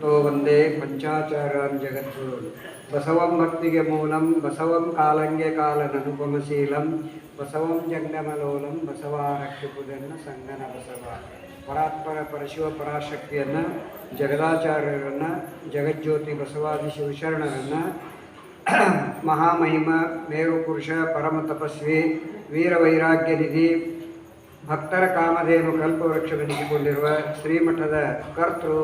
ಭಕ್ತೋ ವಂದೇ ಪಂಚಾಚಾರ್ಯಾನ್ ಜಗದ್ಗುರು ಬಸವಂ ಭಕ್ತಿಗೆ ಮೂಲಂ, ಬಸವಂ ಕಾಲಂಗೆ ಕಾಲನನುಪಮಶೀಲಂ, ಬಸವಂ ಜಂಗಮಲೋಲಂ ಬಸವಾರಕ್ಷಪುದನ್ನ ಸಂಗನ ಬಸವ. ಪರಾತ್ಪರ ಪರಶಿವ ಪರಾಶಕ್ತಿಯನ್ನು, ಜಗದಾಚಾರ್ಯರನ್ನು, ಜಗಜ್ಯೋತಿ ಬಸವಾದಿ ಶಿವಶರಣರನ್ನು, ಮಹಾಮಹಿಮ, ಮೇರು ಪುರುಷ, ಪರಮ ತಪಸ್ವಿ, ವೀರ ವೈರಾಗ್ಯ ನಿಧಿ, ಭಕ್ತರ ಕಾಮಧೇನು ಕಲ್ಪವೃಕ್ಷವೆನಿಸಿಕೊಂಡಿರುವ ಶ್ರೀಮಠದ ಕರ್ತೃ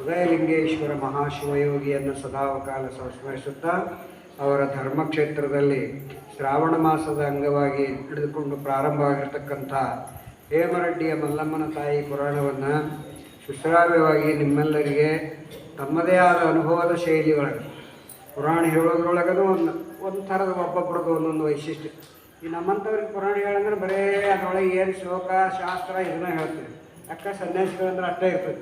ಉದಯಲಿಂಗೇಶ್ವರ ಮಹಾಶಿವಯೋಗಿಯನ್ನು ಸದಾವಕಾಲ ಸಂಸ್ಮರಿಸುತ್ತಾ ಅವರ ಧರ್ಮಕ್ಷೇತ್ರದಲ್ಲಿ ಶ್ರಾವಣ ಮಾಸದ ಅಂಗವಾಗಿ ಹಿಡಿದುಕೊಂಡು ಪ್ರಾರಂಭವಾಗಿರ್ತಕ್ಕಂಥ ಹೇಮರೆಡ್ಡಿಯ ಮಲ್ಲಮ್ಮನ ತಾಯಿ ಪುರಾಣವನ್ನು ಸುಶ್ರಾವ್ಯವಾಗಿ ನಿಮ್ಮೆಲ್ಲರಿಗೆ ತಮ್ಮದೇ ಆದ ಅನುಭವದ ಶೈಲಿಯೊಳಗೆ ಪುರಾಣ ಹೇಳೋದ್ರೊಳಗೂ ಒಂದು ಒಂದು ಥರದ ಒಬ್ಬೊಬ್ಬರದ್ದು ಒಂದೊಂದು ವೈಶಿಷ್ಟ್ಯ. ಈ ನಮ್ಮಂಥವ್ರಿಗೆ ಪುರಾಣ ಹೇಳಂದ್ರೆ ಬರೇ ಅದರೊಳಗೆ ಏನು ಶ್ಲೋಕ ಶಾಸ್ತ್ರ ಇದನ್ನ ಹೇಳ್ತೀವಿ. ಯಾಕೆ ಸನ್ಯಾಸಿಗಳಂದ್ರೆ ಅಷ್ಟೇ ಇರ್ತದೆ.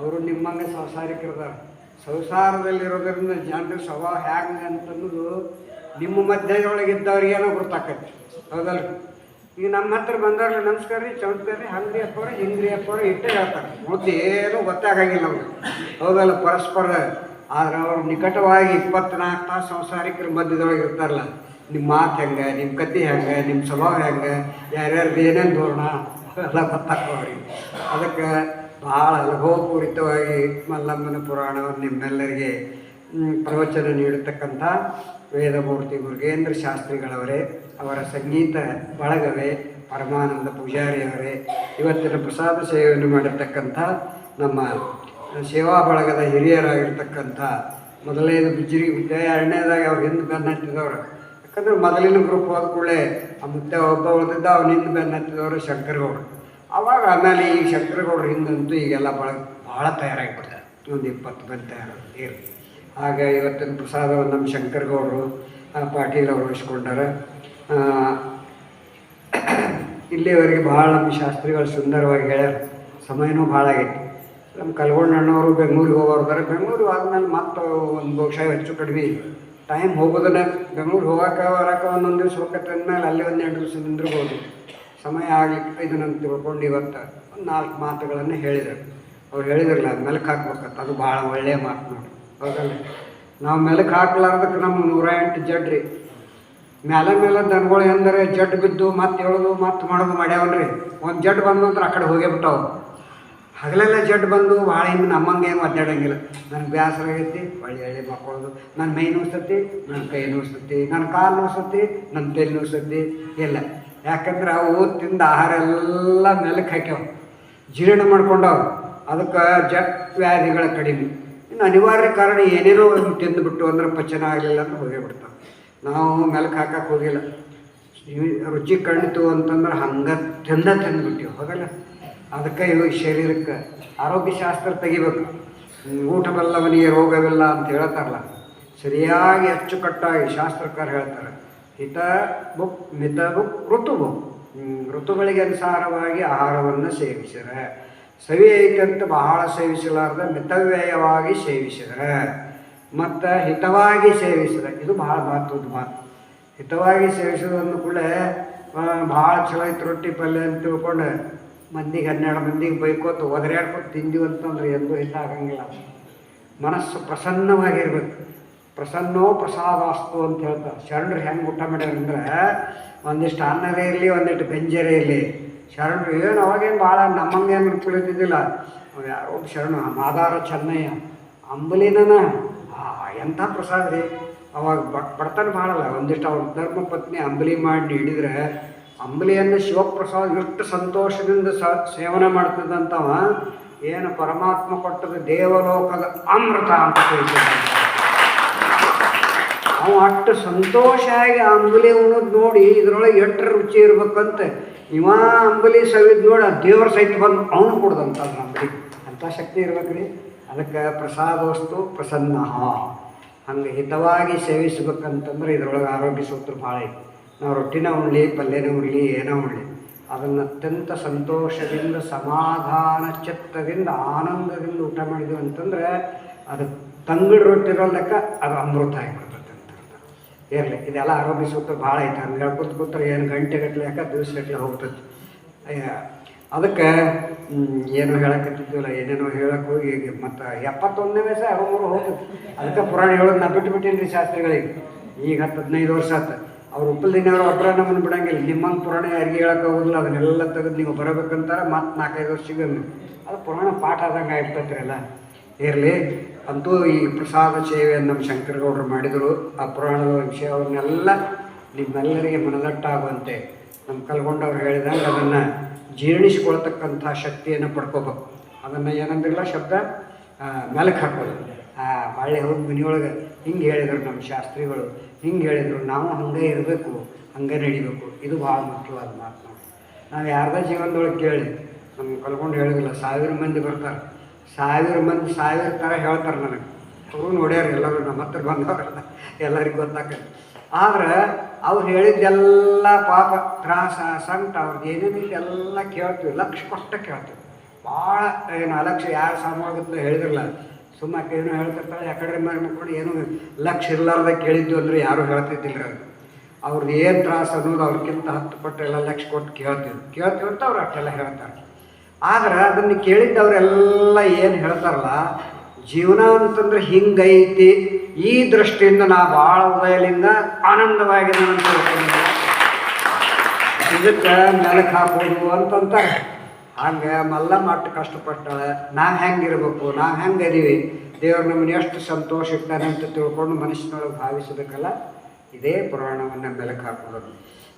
ಅವರು ನಿಮ್ಮಂಗೆ ಸಂಸಾರಿಕರಿದ್ದಾರೆ ಸಂಸಾರದಲ್ಲಿರೋದ್ರಿಂದ ಜನರ ಸ್ವಭಾವ ಹ್ಯಾಂಗೆ ಅಂತನ್ನೋದು ನಿಮ್ಮ ಮಧ್ಯದೊಳಗಿದ್ದವ್ರಿಗೇನೋ ಗೊತ್ತಾಕೈತಿ ಹೌದಲ್ಲ ಈಗ ನಮ್ಮ ಹತ್ರ ಬಂದವ್ರಿಗೆ ನಮಸ್ಕಾರ ರೀ ಚಮತ್ಕಾರ ರೀ, ಹಂಗ್ರಿ ಅಪ್ಪವ್ರ, ಹಿಂಗ್ರಿ ಅಪ್ಪವ್ರ, ಇಟ್ಟೇ ಹೇಳ್ತಾರೆ. ಮುದ್ದೆ ಏನೂ ಗೊತ್ತಾಗಂಗಿಲ್ಲ ಅವ್ರು ಹೌದಲ್ಲ, ಪರಸ್ಪರ. ಆದ್ರೆ ಅವ್ರು ನಿಕಟವಾಗಿ ಇಪ್ಪತ್ನಾಲ್ಕು ತಾಸು ಸಂಸಾರಿಕರ ಮಧ್ಯದೊಳಗೆ ಇರ್ತಾರಲ್ಲ. ನಿಮ್ಮ ಮಾತು ಹೆಂಗೆ, ನಿಮ್ಮ ಕತೆ ಹೆಂಗೆ, ನಿಮ್ಮ ಸ್ವಭಾವ ಹೆಂಗೆ, ಯಾರ್ಯಾರ್ದು ಏನೇನು ಧೋರಣ, ಎಲ್ಲ ಅವ್ರಿಗೆ. ಅದಕ್ಕೆ ಭಾಳ ಅನುಭವಪೂರಿತವಾಗಿ ಮಲ್ಲಮ್ಮನ ಪುರಾಣವನ್ನು ನಿಮ್ಮೆಲ್ಲರಿಗೆ ಪ್ರವಚನ ನೀಡತಕ್ಕಂಥ ವೇದಮೂರ್ತಿ ಮುರುಗೇಂದ್ರ ಶಾಸ್ತ್ರಿಗಳವರೇ, ಅವರ ಸಂಗೀತ ಬಳಗವೇ, ಪರಮಾನಂದ ಪೂಜಾರಿಯವರೇ ಇವತ್ತಿನ ಪ್ರಸಾದ ಸೇವೆಯನ್ನು ಮಾಡಿರ್ತಕ್ಕಂಥ ನಮ್ಮ ಸೇವಾ ಬಳಗದ ಹಿರಿಯರಾಗಿರ್ತಕ್ಕಂಥ ಮೊದಲನೇದು ಬಿಜ್ರಿ ವಿದ್ಯಾ ಎರಡನೇದಾಗಿ ಅವ್ರು ಹಿಂದೆ ಬೆನ್ನ ಹತ್ತಿದವರು. ಯಾಕಂದರೆ ಮೊದಲಿನ ಗ್ರೂಪ್ ಹೋದ ಕೂಡಲೇ ಆ ಮುತ್ತೆ ಒಬ್ಬ ಉಳಿದಿದ್ದ, ಅವ್ನು ಹಿಂದೆ ಬೆನ್ನು ಹತ್ತಿದವರು ಶಂಕರಗೌಡರು ಅವಾಗ ಆಮೇಲೆ ಈ ಶಂಕರಗೌಡರು ಹಿಂದಂತೂ ಈಗೆಲ್ಲ ಭಾಳ ಭಾಳ ತಯಾರಾಗಿಬಿಡ್ತಾರೆ ಒಂದು ಇಪ್ಪತ್ತು ಮಂದಿ ತಯಾರಾಗಿ ಆಗ ಇವತ್ತಿನ ಪ್ರಸಾದವನ್ನು ನಮ್ಮ ಶಂಕರಗೌಡರು ಪಾಟೀಲ್ ಅವರು ಉಳಿಸ್ಕೊಂಡಾರೆ ಇಲ್ಲಿವರೆಗೆ ಭಾಳ ನಮ್ಮ ಶಾಸ್ತ್ರಿಗಳು ಸುಂದರವಾಗಿ ಹೇಳ್ಯಾರ. ಸಮಯನೂ ಭಾಳ ಆಗೈತಿ. ನಮ್ಮ ಕಲ್ಗೊಂಡಣ್ಣವರು ಬೆಂಗಳೂರಿಗೆ ಹೋಗೋರ್ತಾರೆ ಬೆಂಗಳೂರು ಆದಮೇಲೆ ಮತ್ತೆ ಒಂದು ಬಹುಶಃ ಹೆಚ್ಚು ಕಡಿಮೆ ಟೈಮ್ ಹೋಗೋದನ್ನ ಬೆಂಗಳೂರು ಹೋಗೋಕೆ, ಬರೋಕೆ ಒಂದೊಂದು ದಿವಸ ಹೋಗತ್ತೆ ಅಂದಮೇಲೆ ಅಲ್ಲಿ ಒಂದು ಎರಡು ದಿವಸ ನಿಂದಿರ್ಬೋದು ಸಮಯ ಆಗ್ಲಿಕ್ಕೆ ಇದನ್ನು ತಿಳ್ಕೊಂಡು ಇವತ್ತು ಒಂದು ನಾಲ್ಕು ಮಾತುಗಳನ್ನು ಹೇಳಿದರು. ಅವ್ರು ಹೇಳಿದ್ರಲ್ಲ ಮೆಲುಕು ಹಾಕ್ಬೇಕಂತ. ಅದು ಭಾಳ ಒಳ್ಳೆಯ ಮಾತು ನೋಡಿ. ಹೌದಲ್ಲ ನಾವು ಮೆಲುಕು ಹಾಕ್ಲಾರ್ದಕ್ಕೆ ನಮ್ಮ ನೂರ ಎಂಟು ಜಡ್ರಿ. ಮೇಲೆ ಮೇಲೆ ದನಗಳು ಎಂದರೆ ಜಡ್ ಬಿದ್ದು ಮತ್ತೆ ಹೇಳೋದು ಮತ್ತೆ ಮಾಡೋದು ಮಾಡ್ಯಾವನ್ರಿ. ಒಂದು ಜಡ್ ಬಂದು ಅಂದ್ರೆ ಆ ಕಡೆ ಹೋಗೇ ಬಿಟ್ಟಾವು. ಹಗಲೆಲ್ಲ ಜಡ್ ಬಂದು ಭಾಳ ಹಿಂಗೆ ನಮ್ಮಂಗೆ ಏನು ಒದ್ದಾಡಂಗಿಲ್ಲ. ನನಗೆ ಬೇಸರ ಆಗೈತಿ, ಒಳ್ಳೆ ಹೇಳಿ ಮಕ್ಕಳದು. ನನ್ನ ಮೈ ನೋಡ್ಸತಿ ನನ್ನ ಕೈ ನೋಡ್ಸತಿ ನನ್ನ ಕಾಲು ನೋಡ್ಸತಿ ನನ್ನ ತಲೆ ನೋಡ್ಸತಿ ಇಲ್ಲ ಯಾಕಂದ್ರೆ ಅವು ತಿಂದ ಆಹಾರ ಎಲ್ಲ ನೆಲಕ್ಕೆ ಹಾಕ್ಯಾವ. ಜೀರ್ಣ ಮಾಡ್ಕೊಂಡವು. ಅದಕ್ಕೆ ಜಟ್ ವ್ಯಾಧಿಗಳ ಕಡಿಮೆ. ಇನ್ನು ಅನಿವಾರ್ಯ ಕಾರಣ ಏನೇನೋ ತಿಂದುಬಿಟ್ಟು ಅಂದ್ರೆ ಪಚನ ಆಗಲಿಲ್ಲ ಅಂದ್ರೆ ಹೋಗೇ ಬಿಡ್ತಾವೆ. ನಾವು ಮೆಲಕ್ಕೆ ಹಾಕಕ್ಕೆ ಹೋಗಿಲ್ಲ. ರುಚಿ ಕಣ್ತು ಅಂತಂದ್ರೆ ಹಂಗೆ ತಿಂದ ತಿಂದ್ಬಿಟ್ಟಿವಿ. ಹೋಗಲ್ಲ. ಅದಕ್ಕೆ ಇವು ಶರೀರಕ್ಕೆ ಆರೋಗ್ಯ ಶಾಸ್ತ್ರ ತೆಗಿಬೇಕು. ಊಟ ಬಲ್ಲವನಿಗೆ ರೋಗವಿಲ್ಲ ಅಂತ ಹೇಳ್ತಾರಲ್ಲ. ಸರಿಯಾಗಿ ಅಚ್ಚುಕಟ್ಟಾಗಿ ಶಾಸ್ತ್ರಕಾರ ಹೇಳ್ತಾರೆ. ಹಿತ ಬುಕ್ ಮಿತ ಬುಕ್, ಋತು ಬುಕ್. ಋತುಗಳಿಗೆ ಅನುಸಾರವಾಗಿ ಆಹಾರವನ್ನು ಸೇವಿಸಿದರೆ. ಸವಿ ಬಹಳ ಸೇವಿಸಲಾರ್ದ ಮಿತವ್ಯಯವಾಗಿ ಸೇವಿಸಿದರೆ. ಮತ್ತು ಹಿತವಾಗಿ ಸೇವಿಸಿದ ಇದು ಭಾಳ ಮಹತ್ವದ ಮಾತು. ಹಿತವಾಗಿ ಸೇವಿಸೋದನ್ನು ಕೂಡ ಭಾಳ ಚಲೋ ಐತೆ ರೊಟ್ಟಿ ಪಲ್ಯ ಅಂತ ತಿಳ್ಕೊಂಡು ಮಂದಿಗೆ ಹನ್ನೆರಡು ಮಂದಿಗೆ ಬೈಕೋತ ಒದರಾಡ್ಕೊತ ತಿಂದೀವಿ ಅಂತಂದ್ರೆ ಎಂದೂ ಇಲ್ಲ ಆಗಂಗಿಲ್ಲ ಮನಸ್ಸು ಪ್ರಸನ್ನವಾಗಿರ್ಬೇಕು. ಪ್ರಸನ್ನೋ ಪ್ರಸಾದಾಸ್ತು ಅಂತ ಹೇಳ್ತಾರೆ. ಶರಣರು ಹೆಂಗೆ ಊಟ ಮಾಡ್ಯಾರ ಅಂದ್ರೆ, ಒಂದಿಷ್ಟು ಅನ್ನರೇ ಇರಲಿ, ಒಂದಿಷ್ಟು ಬೆಂಜರೇ ಇರಲಿ. ಶರಣರು ಏನು ಅವಾಗೇನು ಭಾಳ ನಮ್ಮಂಗೇನು ತಿಳಿದಿದ್ದಿಲ್ಲ ಯಾರೋ ಶರಣ, ಮಾದಾರ ಚೆನ್ನಯ್ಯ, ಅಂಬಲಿನನ ಎಂಥ ಪ್ರಸಾದ ರೀ? ಅವಾಗ ಬಟ್, ಬಡತನ ಭಾಳಲ್ಲ ಒಂದಿಷ್ಟು ಅವ್ರ ಧರ್ಮ ಪತ್ನಿ ಅಂಬಲಿ ಮಾಡಿ ನೀಡಿದರೆ, ಅಂಬಲಿಯನ್ನು ಶಿವಪ್ರಸಾದ ಎಷ್ಟು ಸಂತೋಷದಿಂದ ಸ, ಸೇವನೆ ಮಾಡ್ತಿದ್ದಂಥವ ಏನು ಪರಮಾತ್ಮ ಕೊಟ್ಟದ ದೇವಲೋಕದ ಅಮೃತ ಅಂತ ಹೇಳ್ತಿದ್ದ ಅವ ಅಷ್ಟು ಸಂತೋಷ ಆಗಿ ಆ ಅಂಬಲಿ ಉಣ್ಣದ್ ನೋಡಿ ಇದ್ರೊಳಗೆ ಎಷ್ಟು ರುಚಿ ಇರ್ಬೇಕಂತ ಇವ ಅಂಬಲಿ ಸವಿದ್ ನೋಡಿ ಆ ದೇವ್ರ ಸಹಿತ ಬಂದು ಅವನು ಕೊಡ್ದಂತ ಅಂಬಲಿ. ಅಂಥ ಶಕ್ತಿ ಇರ್ಬೇಕ್ರಿ. ಅದಕ್ಕೆ ಪ್ರಸಾದ ವಸ್ತು ಪ್ರಸನ್ನ. ಹಂಗೆ ಹಿತವಾಗಿ ಸೇವಿಸ್ಬೇಕಂತಂದ್ರೆ ಇದ್ರೊಳಗೆ ಆರೋಗ್ಯ ಸೂತ್ರ ಭಾಳ ಐತಿ. ನಾವು ರೊಟ್ಟಿನ ಉಣ್ಲಿ, ಪಲ್ಯನ ಉಣ್ಲಿ, ಏನೋ ಉಣ್ಲಿ, ಅದನ್ನು ಅತ್ಯಂತ ಸಂತೋಷದಿಂದ, ಸಮಾಧಾನ ಚಿತ್ತದಿಂದ, ಆನಂದದಿಂದ ಊಟ ಮಾಡಿದ್ವಿ ಅಂತಂದ್ರೆ ಅದು ತಂಗಡು ರೊಟ್ಟಿರೋ ಲೆಕ್ಕ ಅದು ಅಮೃತ ಅರ್ಥ. ಇರಲಿ ಇದೆಲ್ಲ ಆರೋಗ್ಯ ಸೂತ್ರ ಭಾಳ ಐತೆ. ಹಂಗೆ ಹೇಳ್ಕೊತ ಕೂತ್ರೆ ಏನು ಗಂಟೆ ಗಟ್ಟಲೆ ಯಾಕೆ ದಿವಸ ಗಟ್ಟಲೆ ಹೋಗ್ತದೆ ಅದಕ್ಕೆ ಏನು ಹೇಳಕತ್ತಿದ್ವಲ್ಲ, ಏನೇನೋ ಹೇಳಕ್ಕೆ ಹೋಗಿ ಮತ್ತು ಎಪ್ಪತ್ತೊಂದನೇ ವಯಸ್ಸು ಅರಮೂರು ಹೋಗ್ತದೆ. ಅದಕ್ಕೆ ಪುರಾಣ ಹೇಳೋದು ನಾ ಬಿಟ್ಟು ಬಿಟ್ಟಿನಿ ಶಾಸ್ತ್ರಿಗಳಿಗೆ. ಈಗ ಹತ್ತು ಹದಿನೈದು ವರ್ಷ ಆಯ್ತು ಅವ್ರು ಉಪ್ಪಲ್ದಿನವ್ರು ಒಬ್ಬರ ನಮ್ಮನ್ನು ಬಿಡಂಗಿಲ್ಲ. ನಿಮ್ಮಂಗೆ ಪುರಾಣ ಯಾರಿಗೆ ಹೇಳಕ್ಕೆ ಹೋಗೋದಿಲ್ಲ ಅದನ್ನೆಲ್ಲ ತೆಗೆದು ನೀವು ಬರಬೇಕಂತಾರೆ ಮತ್ತೆ ನಾಲ್ಕೈದು ವರ್ಷ ಸಿಗಲ್ಲ ಅದು ಪುರಾಣ ಪಾಠ ಆದಂಗೆ ಆಗಿಬಿಟ್ಟೈತ್ರಲ್ಲ ಇರಲಿ ಅಂತೂ ಈ ಪ್ರಸಾದ ಸೇವೆಯನ್ನು ನಮ್ಮ ಶಂಕರಗೌಡರು ಮಾಡಿದರು. ಆ ಪುರಾಣದ ವಿಷಯವನ್ನೆಲ್ಲ ನಿಮ್ಮೆಲ್ಲರಿಗೆ ಮನದಟ್ಟಾಗುವಂತೆ ನಮ್ಮ ಕಲ್ಗೊಂಡವ್ರು ಹೇಳಿದಂಗೆ ಅದನ್ನು ಜೀರ್ಣಿಸಿಕೊಳ್ತಕ್ಕಂಥ ಶಕ್ತಿಯನ್ನು ಪಡ್ಕೋಬೇಕು. ಅದನ್ನು ಏನಂದಿಲ್ಲ ಶಬ್ದ? ಮೆಲಕ್ ಹಾಕೋದು ಆ, ಬಾಳೆ ಹೋಗಿ ಮನೆಯೊಳಗೆ ಹಿಂಗೆ ಹೇಳಿದರು ನಮ್ಮ ಶಾಸ್ತ್ರಿಗಳು. ಹಿಂಗೆ ಹೇಳಿದರು, ನಾವು ಹಂಗೆ ಇರಬೇಕು, ಹಂಗೆ ನಡಿಬೇಕು. ಇದು ಭಾಳ ಮುಖ್ಯವಾದ ಮಾತು ನಾವು ಯಾರ್ದ ಜೀವನದೊಳಗೆ ಕೇಳಿ, ನಮ್ಗೆ ಕಲ್ಕೊಂಡು ಹೇಳಿದಿಲ್ಲ ಸಾವಿರ ಮಂದಿ ಬರ್ತಾರೆ. ಸಾವಿರ ಮಂದಿ, ಸಾವಿರ ಥರ ಹೇಳ್ತಾರೆ ನನಗೆ. ಅವರು ನೋಡ್ಯಾರ ಎಲ್ಲರೂ, ನಮ್ಮ ಹತ್ರ ಬಂದವರೆಲ್ಲ ಎಲ್ಲರಿಗೂ ಗೊತ್ತಾಗ್ತದೆ. ಆದ್ರೆ ಅವ್ರು ಹೇಳಿದ್ದೆಲ್ಲ ಪಾಪ ತ್ರಾಸ, ಸಂಕಟ ಅವ್ರದ್ದು ಏನೇನಿಲ್ಲ ಎಲ್ಲ ಕೇಳ್ತೀವಿ, ಲಕ್ಷ ಕೊಟ್ಟ ಕೇಳ್ತೀವಿ. ಭಾಳ ಏನು ಅಲಕ್ಷ ಯಾರು ಸಾಮಾಗುತ್ತೆ ಹೇಳಿದ್ರಲ್ಲ ಸುಮ್ಮನೆ ಏನೋ ಹೇಳ್ತಿರ್ತಾರೆ ಯಾಕಡೆ ಮೇಲೆ ಮಾಡ್ಕೊಂಡು ಏನು ಲಕ್ಷ ಇರಲಾರ್ದ ಕೇಳಿದ್ದು ಅಂದರೆ ಯಾರೂ ಹೇಳ್ತಿದ್ದಿಲ್ಲ ಅದು ಅವ್ರದ್ದು ಏನು ತ್ರಾಸ ಅನ್ನೋದು ಅವ್ರಿಗಿಂತ ಹತ್ತು ಪಟ್ಟು ಎಲ್ಲ ಲಕ್ಷ ಕೊಟ್ಟು ಕೇಳ್ತೀವಿ. ಕೇಳ್ತೀವಿ ಅಂತ ಅವ್ರು ಅಷ್ಟೆಲ್ಲ ಹೇಳ್ತಾರೆ. ಆದ್ರೆ ಅದನ್ನು ಕೇಳಿದ್ದವರೆಲ್ಲ ಏನು ಹೇಳ್ತಾರಲ್ಲ ಜೀವನ ಅಂತಂದ್ರೆ ಹಿಂಗೈತಿ, ಈ ದೃಷ್ಟಿಯಿಂದ ನಾ ಭಾಳ ಉದಯಲಿಂದ ಆನಂದವಾಗಿದೆ ಅಂತ ಇದಕ್ಕೆ ನೆಲಕ್ಕೆ ಹಾಕೋದು ಅಂತಂತಾರೆ. ಹಂಗೆ ಮಲ್ಲ ಮಟ್ಟ ಕಷ್ಟಪಟ್ಟಾಳೆ, ನಾವು ಹೆಂಗಿರ್ಬೇಕು, ನಾವು ಹೆಂಗೆ ಅದೀವಿ ದೇವ್ರು ನಮ್ಮನ್ನು ಎಷ್ಟು ಸಂತೋಷ ಇರ್ತಾನೆ ಅಂತ ತಿಳ್ಕೊಂಡು ಮನುಷ್ಯನೊಳಗೆ ಭಾವಿಸಬೇಕಲ್ಲ ಇದೇ ಪುರಾಣವನ್ನು ಮೆಲಕ್ಕೆ ಹಾಕೋದು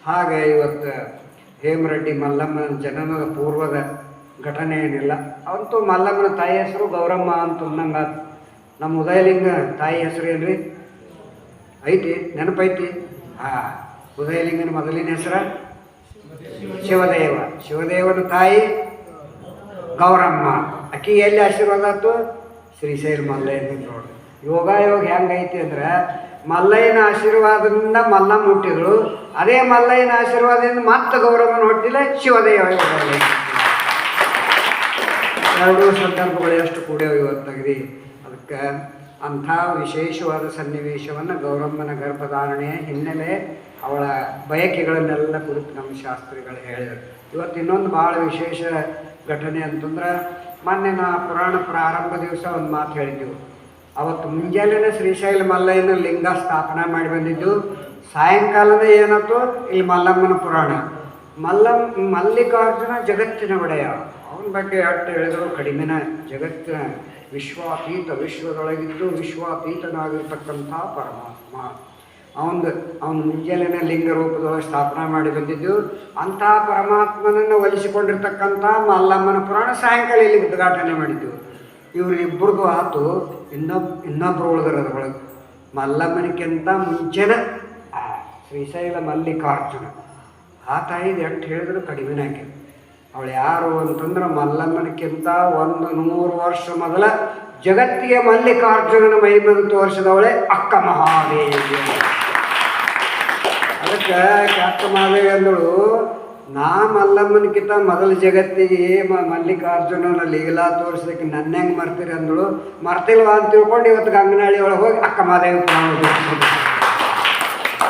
ಹಾಗೆ ಇವತ್ತು ಹೇಮರೆಡ್ಡಿ ಮಲ್ಲಮ್ಮನ ಜನನದ ಪೂರ್ವದ ಘಟನೆ ಏನಿಲ್ಲ. ಅವಂತೂ ಮಲ್ಲಮ್ಮನ ತಾಯಿ ಹೆಸರು ಗೌರಮ್ಮ ಅಂತ ಅಂದಂಗೆ. ನಮ್ಮ ಉದಯಲಿಂಗ ತಾಯಿ ಹೆಸರು ಏನ್ರಿ? ಐತಿ, ನೆನಪೈತಿ? ಹಾಂ ಉದಯಲಿಂಗನ ಮೊದಲಿನ ಹೆಸರ ಶಿವದೇವ. ಶಿವದೇವನ ತಾಯಿ ಗೌರಮ್ಮ. ಅಕ್ಕಿ ಎಲ್ಲಿ ಆಶೀರ್ವಾದ ಆಯ್ತು? ಶ್ರೀಶೈಲ ಮಲ್ಲಯ್ಯನ ನೋಡಿ ಯೋಗ ಯೋಗ ಹೆಂಗೈತಿ ಅಂದ್ರೆ, ಮಲ್ಲಯ್ಯನ ಆಶೀರ್ವಾದದಿಂದ ಮಲ್ಲಮ್ಮ ಹುಟ್ಟಿದ್ರು ಅದೇ ಮಲ್ಲಯ್ಯನ ಆಶೀರ್ವಾದದಿಂದ ಮತ್ತೆ ಗೌರಮ್ಮನ ಹುಟ್ಟಿಲ್ಲ ಶಿವದೇವ ಎರಡೂ ಸಂದರ್ಭಗಳು ಎಷ್ಟು ಕೂಡ್ಯಾವ ಇವತ್ತಾಗಿದೆ ಅದಕ್ಕೆ ಅಂಥ ವಿಶೇಷವಾದ ಸನ್ನಿವೇಶವನ್ನು ಗೌರಮ್ಮನ ಗರ್ಭಧಾರಣೆಯ ಹಿನ್ನೆಲೆ ಅವಳ ಬಯಕೆಗಳನ್ನೆಲ್ಲ ಕುರಿತು ನಮ್ಮ ಶಾಸ್ತ್ರಿಗಳು ಹೇಳಿದರು. ಇವತ್ತು ಇನ್ನೊಂದು ಭಾಳ ವಿಶೇಷ ಘಟನೆ ಅಂತಂದ್ರೆ, ಮೊನ್ನೆ ನಾ ಪುರಾಣ ಪ್ರಾರಂಭ ದಿವಸ ಒಂದು ಮಾತು ಹೇಳಿದ್ದೆವು ಅವತ್ತು ಮುಂಜಾನೆನೇ ಶ್ರೀಶೈಲ ಮಲ್ಲಯ್ಯನ ಲಿಂಗ ಸ್ಥಾಪನೆ ಮಾಡಿ ಬಂದಿದ್ದು. ಸಾಯಂಕಾಲದ ಏನತ್ತು ಇಲ್ಲಿ ಮಲ್ಲಮ್ಮನ ಪುರಾಣ. ಮಲ್ಲಂ, ಮಲ್ಲಿಕಾರ್ಜುನ ಜಗತ್ತಿನ ಒಡೆಯ. ಅವನ ಬಗ್ಗೆ ಅಟ್ಟು ಹೇಳಿದ್ರು ಕಡಿಮೆನ. ಜಗತ್ತಿನ ವಿಶ್ವಾತೀತ, ವಿಶ್ವದೊಳಗಿದ್ದು ವಿಶ್ವಾತೀತನಾಗಿರ್ತಕ್ಕಂಥ ಪರಮಾತ್ಮ. ಅವನು ಅವನು ಮುಂಜಾನೆ ಲಿಂಗ ರೂಪದೊಳಗೆ ಸ್ಥಾಪನೆ ಮಾಡಿ ಬಂದಿದ್ದು, ಅಂಥ ಪರಮಾತ್ಮನನ್ನು ಒಲಿಸಿಕೊಂಡಿರ್ತಕ್ಕಂಥ ಮಲ್ಲಮ್ಮನ ಪುರಾಣ ಸಾಯಂಕಾಲ ಇಲ್ಲಿ ಉದ್ಘಾಟನೆ ಮಾಡಿದ್ದು. ಇವರಿಬ್ಬರದು ಆತು ಇನ್ನೊಬ್, ಇನ್ನೊಬ್ರು ಉಳಿದ್ರು ಅದ್ರೊಳಗೆ ಮಲ್ಲಮ್ಮನಿಗಿಂತ ಮುಂಚೆನ ಶ್ರೀಶೈಲ ಮಲ್ಲಿಕಾರ್ಜುನ. ಆ ತಾಯಿದು ಎಂಟು ಹೇಳಿದ್ರು ಕಡಿಮೆನೇ ಆಕೆ. ಅವಳು ಯಾರು ಅಂತಂದ್ರೆ ಮಲ್ಲಮ್ಮನಕ್ಕಿಂತ ಒಂದು ನೂರು ವರ್ಷ ಮೊದಲ ಜಗತ್ತಿಗೆ ಮಲ್ಲಿಕಾರ್ಜುನನ ಮಹಿಮೆಯನ್ನು ತೋರಿಸಿದವಳೆ ಅಕ್ಕ ಮಹಾದೇವಿ. ಅದಕ್ಕೆ ಅಕ್ಕ ಮಹಾದೇವಿ ಅಂದಳು, ನಾ ಮಲ್ಲಮ್ಮನಕ್ಕಿಂತ ಮೊದಲ ಜಗತ್ತಿಗೆ ಮಲ್ಲಿಕಾರ್ಜುನನ ಲೀಲಾ ತೋರಿಸ್ಲಿಕ್ಕೆ ನನ್ನ ಹೆಂಗೆ ಮರ್ತೀರಿ ಅಂದಳು. ಮರ್ತಿಲ್ವಾ ಅಂತ ತಿಳ್ಕೊಂಡು ಇವತ್ತು ಗಂಗನಹಳ್ಳಿ ಒಳಗೆ ಹೋಗಿ ಅಕ್ಕ ಮಹಾದೇವಿ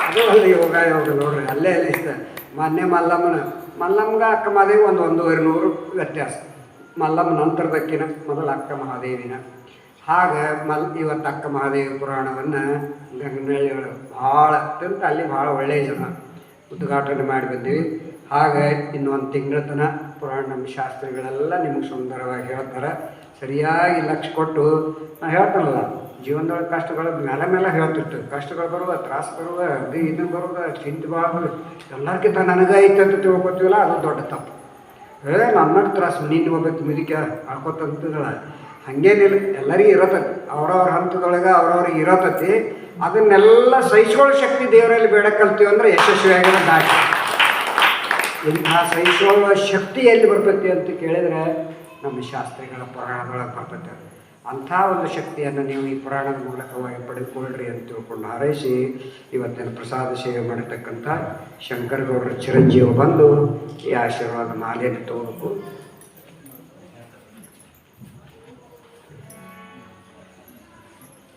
ಅದು ಅಲ್ಲಿ ಯೋಗ ಯೋಗ ನೋಡ್ರಿ, ಅಲ್ಲೇ ಅಲ್ಲಿ ಇಷ್ಟ. ಮೊನ್ನೆ ಮಲ್ಲಮ್ಮನ ಮಲ್ಲಮ್ಮಗ ಅಕ್ಕ ಮಹಾದೇವಿ ಒಂದು ಒಂದೂವರೆ ನೂರು ವ್ಯತ್ಯಾಸ. ಮಲ್ಲಮ್ಮ ನಂತರದಕ್ಕಿನ ಮೊದಲು ಅಕ್ಕ ಮಹಾದೇವಿನ. ಹಾಗೆ ಮಲ್, ಇವತ್ತು ಅಕ್ಕ ಮಹಾದೇವಿ ಪುರಾಣವನ್ನು ಗಂಗನಹಳ್ಳಿಗಳು ಭಾಳ ಅತ್ಯಂತ ಅಲ್ಲಿ ಭಾಳ ಒಳ್ಳೆಯ ಜನ ಉದ್ಘಾಟನೆ ಮಾಡಿ ಬಂದೀವಿ. ಹಾಗೆ ಇನ್ನೊಂದು ತಿಂಗಳ ತನ ಪುರಾಣ ನಮ್ಮ ಶಾಸ್ತ್ರಿಗಳೆಲ್ಲ ನಿಮಗೆ ಸುಂದರವಾಗಿ ಹೇಳ್ತಾರೆ. ಸರಿಯಾಗಿ ಲಕ್ಷ ಕೊಟ್ಟು ನಾನು ಹೇಳ್ತಾನಲ್ಲ ಜೀವನದೊಳಗೆ ಕಷ್ಟಗಳು ಮೇಲೆ ಮೇಲೆ ಹೇಳ್ತಿತ್ತು ಕಷ್ಟಗಳು ಬರುವ ತ್ರಾಸ ಬರುವ ಅದು ಇದು ಬರುವ ಚಿಂತೆ ಭಾಳ ಎಲ್ಲರಿಗಿಂತ ನನಗೆ ಐತೆ ಅಂತ ತಿಳ್ಕೊತೀವಲ್ಲ, ಅದು ದೊಡ್ಡ ತಪ್ಪು. ಏ ನನ್ನ ತ್ರಾಸು ನೀನು ಹೋಗ್ಬೇಕು ಮುದುಕ ಹಾಕೋತಂತಿದ್ದಳ ಹಾಗೇನಿಲ್ಲ, ಎಲ್ಲರಿಗೂ ಇರತೈತಿ, ಅವ್ರವ್ರ ಹಂತದೊಳಗೆ ಅವ್ರವ್ರಿಗೆ ಇರತೈತಿ ಅದನ್ನೆಲ್ಲ ಸಹಿಸ್ಕೊಳ್ಳೋ ಶಕ್ತಿ ದೇವರಲ್ಲಿ ಬೇಡ ಕಲ್ತೀವಿ ಅಂದರೆ ಯಶಸ್ವಿಯಾಗಿರೋ ದಾಟಿ ಇಂಥ ಸಹಿಸುವ ಶಕ್ತಿ ಎಲ್ಲಿ ಬರ್ತೈತಿ ಅಂತ ಕೇಳಿದರೆ, ನಮ್ಮ ಶಾಸ್ತ್ರಿಗಳ ಪುರಾಣದೊಳಗೆ ಬರ್ತೈತೆ. ಅಂಥ ಒಂದು ಶಕ್ತಿಯನ್ನು ನೀವು ಈ ಪುರಾಣದ ಮೂಲಕವಾಗಿ ಪಡೆದುಕೊಳ್ಳ್ರಿ ಅಂತ ತಿಳ್ಕೊಂಡು ಹಾರೈಸಿ, ಇವತ್ತಿನ ಪ್ರಸಾದ ಸೇವೆ ಮಾಡಿರ್ತಕ್ಕಂಥ ಶಂಕರಗೌಡರ ಚಿರಂಜೀವ ಬಂದು ಈ ಆಶೀರ್ವಾದ ಮಾಲೆಯನ್ನು ತಗೋಬೇಕು